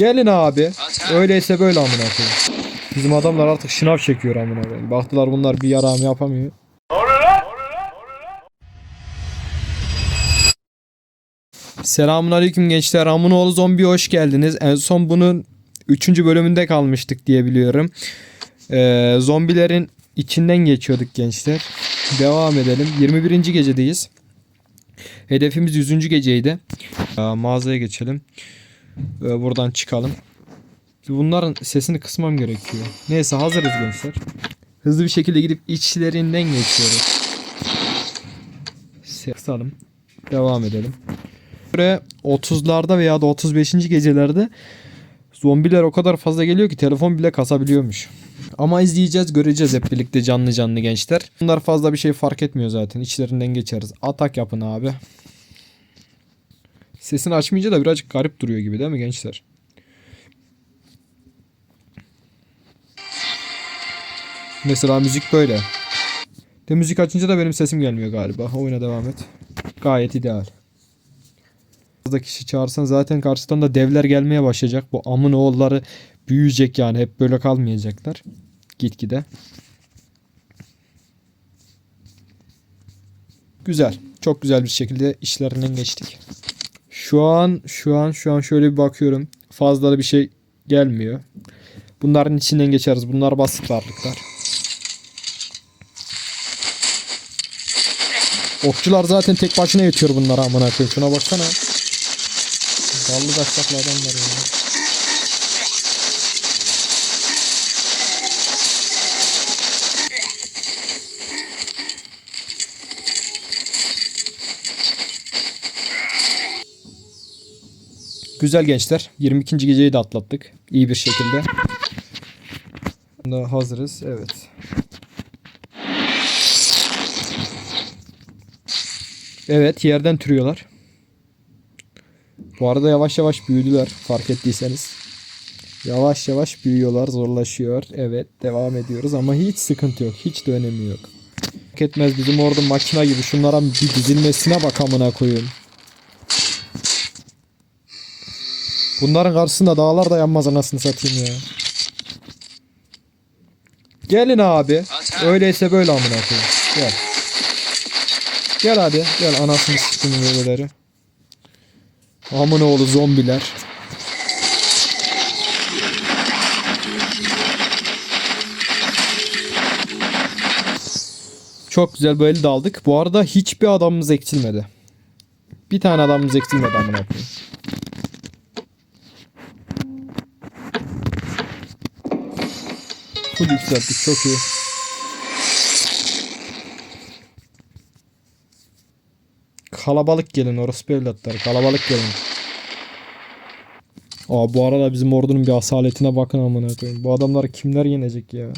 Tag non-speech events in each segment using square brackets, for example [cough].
Gelin abi. Öyleyse böyle amına koyayım. Bizim adamlar artık şınav çekiyor amına koyayım. Baktılar bunlar bir yarağım yapamıyor. Selamun aleyküm gençler. Amunoğlu Zombi hoş geldiniz. En son bunun 3. bölümünde kalmıştık diye biliyorum. Ee, zombilerin içinden geçiyorduk gençler. Devam edelim. 21. gecedeyiz. Hedefimiz 100. geceydi. Ee, mağazaya geçelim. Ee, buradan çıkalım. Bunların sesini kısmam gerekiyor. Neyse hazırız gençler. Hızlı bir şekilde gidip içlerinden geçiyoruz. Kısalım. Devam edelim. Buraya 30'larda veya da 35. gecelerde zombiler o kadar fazla geliyor ki telefon bile kasabiliyormuş. Ama izleyeceğiz göreceğiz hep birlikte canlı canlı gençler. Bunlar fazla bir şey fark etmiyor zaten. İçlerinden geçeriz. Atak yapın abi. Sesini açmayınca da birazcık garip duruyor gibi değil mi gençler? Mesela müzik böyle. De müzik açınca da benim sesim gelmiyor galiba. Oyuna devam et. Gayet ideal. Fazla kişi çağırsan zaten karşıdan da devler gelmeye başlayacak. Bu amın oğulları büyüyecek yani. Hep böyle kalmayacaklar. Gitgide. Güzel. Çok güzel bir şekilde işlerinden geçtik. Şu an şu an şu an şöyle bir bakıyorum. Fazla da bir şey gelmiyor. Bunların içinden geçeriz. Bunlar basit varlıklar. Okçular zaten tek başına yetiyor bunlara amına koyayım. Şuna baksana. Ballı taşlaklı adamlar ya. Güzel gençler. 22. geceyi de atlattık. İyi bir şekilde. Da hazırız. Evet. Evet yerden türüyorlar. Bu arada yavaş yavaş büyüdüler fark ettiyseniz. Yavaş yavaş büyüyorlar zorlaşıyor. Evet devam ediyoruz ama hiç sıkıntı yok. Hiç de önemi yok. Fark etmez bizim orada makina gibi şunlara bir dizilmesine bak amına koyun. Bunların karşısında dağlar da yanmaz anasını satayım ya. Gelin abi. Öyleyse böyle amına koyayım. Gel. Gel hadi. Gel anasını siktim böyleleri. Amına oğlu zombiler. Çok güzel böyle daldık. Bu arada hiçbir adamımız eksilmedi. Bir tane adamımız eksilmedi amına koyayım. Full yükselttik çok iyi. Kalabalık gelin orospu evlatları kalabalık gelin. Aa bu arada bizim ordunun bir asaletine bakın amına koyayım. Bu adamları kimler yenecek ya?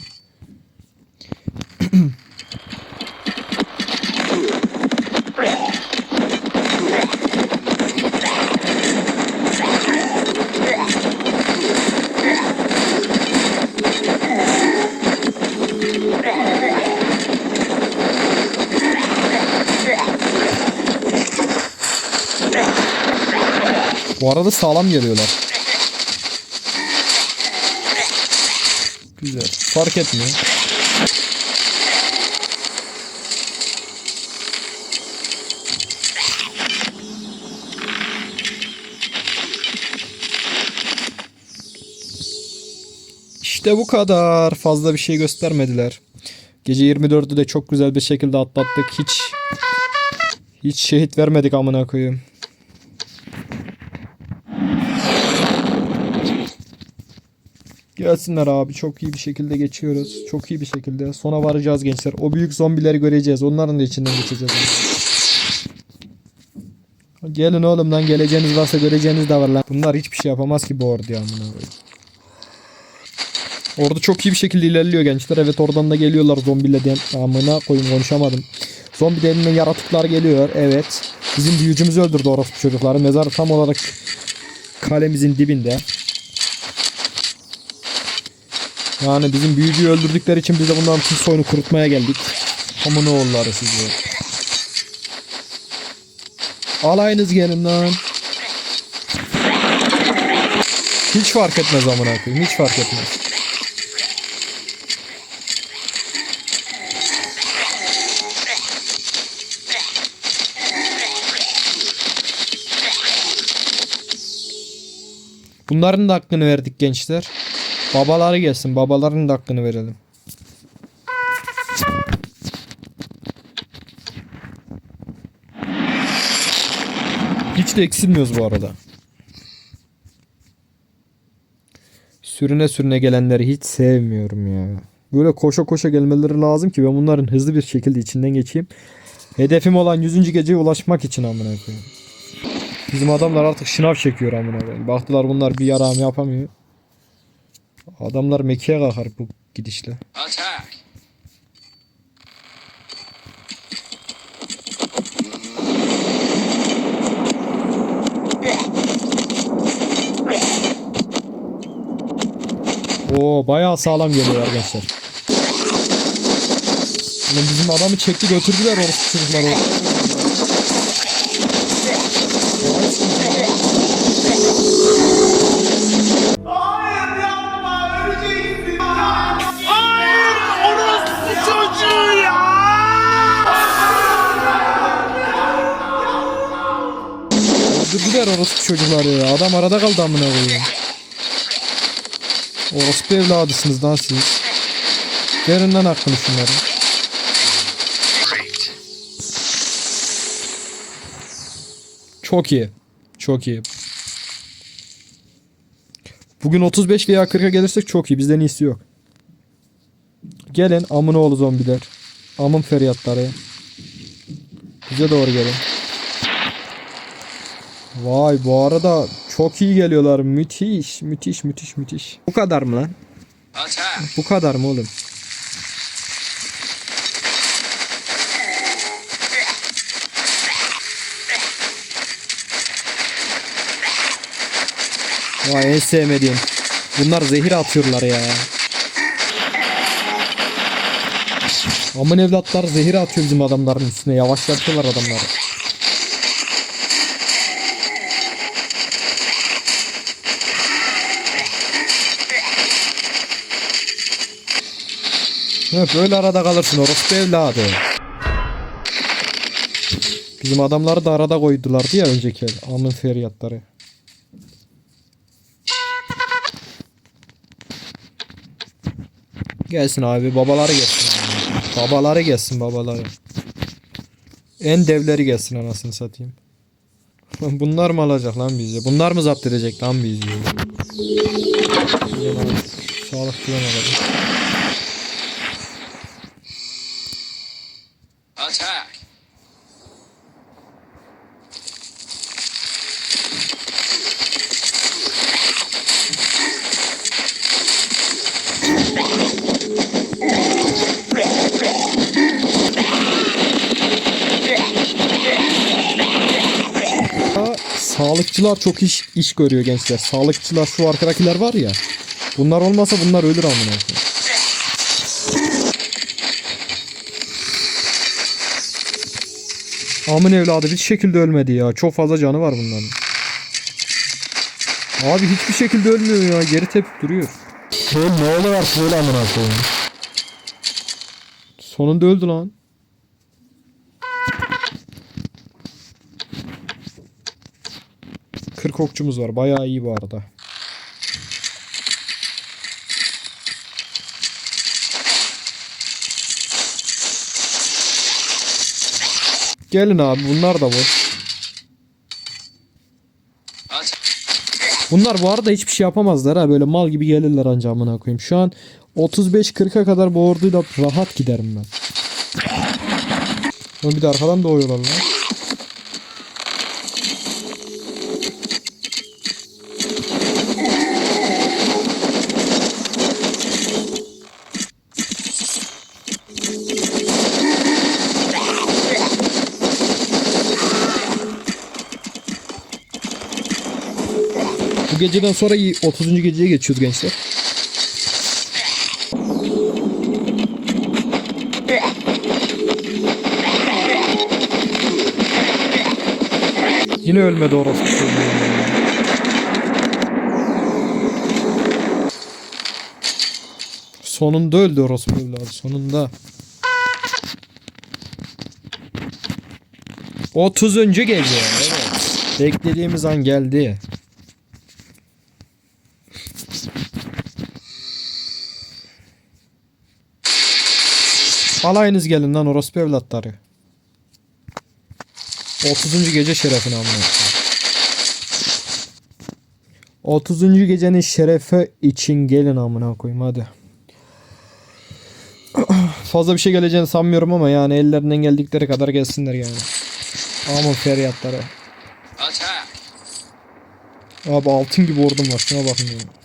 [clears throat] Bu arada sağlam geliyorlar. Güzel. Fark etmiyor. İşte bu kadar. Fazla bir şey göstermediler. Gece 24'ü de çok güzel bir şekilde atlattık. Hiç hiç şehit vermedik amına koyayım. Gelsinler abi çok iyi bir şekilde geçiyoruz. Çok iyi bir şekilde. Sona varacağız gençler. O büyük zombileri göreceğiz. Onların da içinden geçeceğiz. Gelin oğlum lan geleceğiniz varsa göreceğiniz de var lan. Bunlar hiçbir şey yapamaz ki bu orduya amına koyayım. Ordu çok iyi bir şekilde ilerliyor gençler. Evet oradan da geliyorlar zombiyle diyen. Amına koyayım konuşamadım. Zombi denilen yaratıklar geliyor. Evet. Bizim büyücümüzü öldürdü orospu çocukları. Mezar tam olarak kalemizin dibinde. Yani bizim büyücüyü öldürdükleri için biz de bunların tüm soyunu kurutmaya geldik. Amına oğulları sizi. Alayınız gelin lan. Hiç fark etmez amına koyayım. Hiç fark etmez. Bunların da hakkını verdik gençler. Babaları gelsin. Babaların da hakkını verelim. Hiç de eksilmiyoruz bu arada. Sürüne sürüne gelenleri hiç sevmiyorum ya. Böyle koşa koşa gelmeleri lazım ki ben bunların hızlı bir şekilde içinden geçeyim. Hedefim olan 100. geceye ulaşmak için amına koyayım. Bizim adamlar artık şınav çekiyor amına koyayım. Baktılar bunlar bir yaram yapamıyor. Adamlar mekiğe kalkar bu gidişle. Attack! Oo bayağı sağlam geliyor arkadaşlar. Bizim adamı çekti götürdüler orası çocuklar. Hayır Öldürdüler orospu çocukları ya. Adam arada kaldı amına koyayım. Orospu evladısınız lan siz. Verin lan hakkını şunları. Çok iyi. Çok iyi. Bugün 35 veya 40'a gelirsek çok iyi. Bizden iyisi yok. Gelin amına oğlu zombiler. Amın feryatları. Bize doğru gelin. Vay bu arada çok iyi geliyorlar. Müthiş, müthiş, müthiş, müthiş. Bu kadar mı lan? Bu kadar mı oğlum? Vay en sevmediğim. Bunlar zehir atıyorlar ya. Aman evlatlar zehir atıyor bizim adamların üstüne. Yavaşlatıyorlar adamları. Hep böyle arada kalırsın orospu evladı. Bizim adamları da arada koydulardı ya önceki el. Amın feryatları. Gelsin abi babaları gelsin. Babaları gelsin babaları. En devleri gelsin anasını satayım. Bunlar mı alacak lan bizi? Bunlar mı zapt edecek lan bizi? Sağlık falan Sağlıkçılar çok iş iş görüyor gençler. Sağlıkçılar şu arkadakiler var ya. Bunlar olmasa bunlar ölür amına koyayım. Amın evladı bir şekilde ölmedi ya. Çok fazla canı var bunların. Abi hiçbir şekilde ölmüyor ya. Geri tepip duruyor. Oğlum ne oluyor artık böyle amına koyayım. Sonunda öldü lan. Kırk okçumuz var. Bayağı iyi bu arada. Gelin abi bunlar da boş. Bunlar bu arada hiçbir şey yapamazlar ha. Böyle mal gibi gelirler anca amına koyayım. Şu an 35-40'a kadar bu orduyla rahat giderim ben. Ama bir de arkadan doğuyorlar lan. geceden sonra iyi 30. geceye geçiyoruz gençler. Yine ölmedi orası. Sonunda öldü orospu evladı sonunda. 30. gece. Evet. Beklediğimiz an geldi. Alayınız gelin lan orospu evlatları. 30. gece şerefine amına koyayım. 30. gecenin şerefi için gelin amına koyayım hadi. [clears throat] Fazla bir şey geleceğini sanmıyorum ama yani ellerinden geldikleri kadar gelsinler yani. Aman feryatları. Abi altın gibi ordum var şuna bakın ya.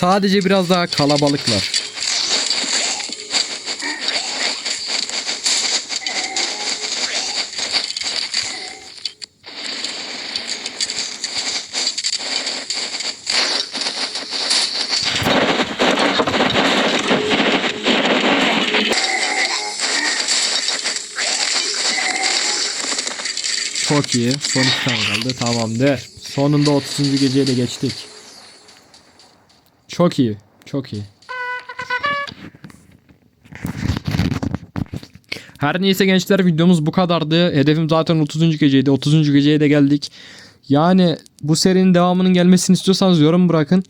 Sadece biraz daha kalabalıklar. Çok iyi. Son kaldı. Tamamdır. Sonunda 30. geceyi de geçtik. Çok iyi. Çok iyi. Her neyse gençler videomuz bu kadardı. Hedefim zaten 30. geceydi. 30. geceye de geldik. Yani bu serinin devamının gelmesini istiyorsanız yorum bırakın.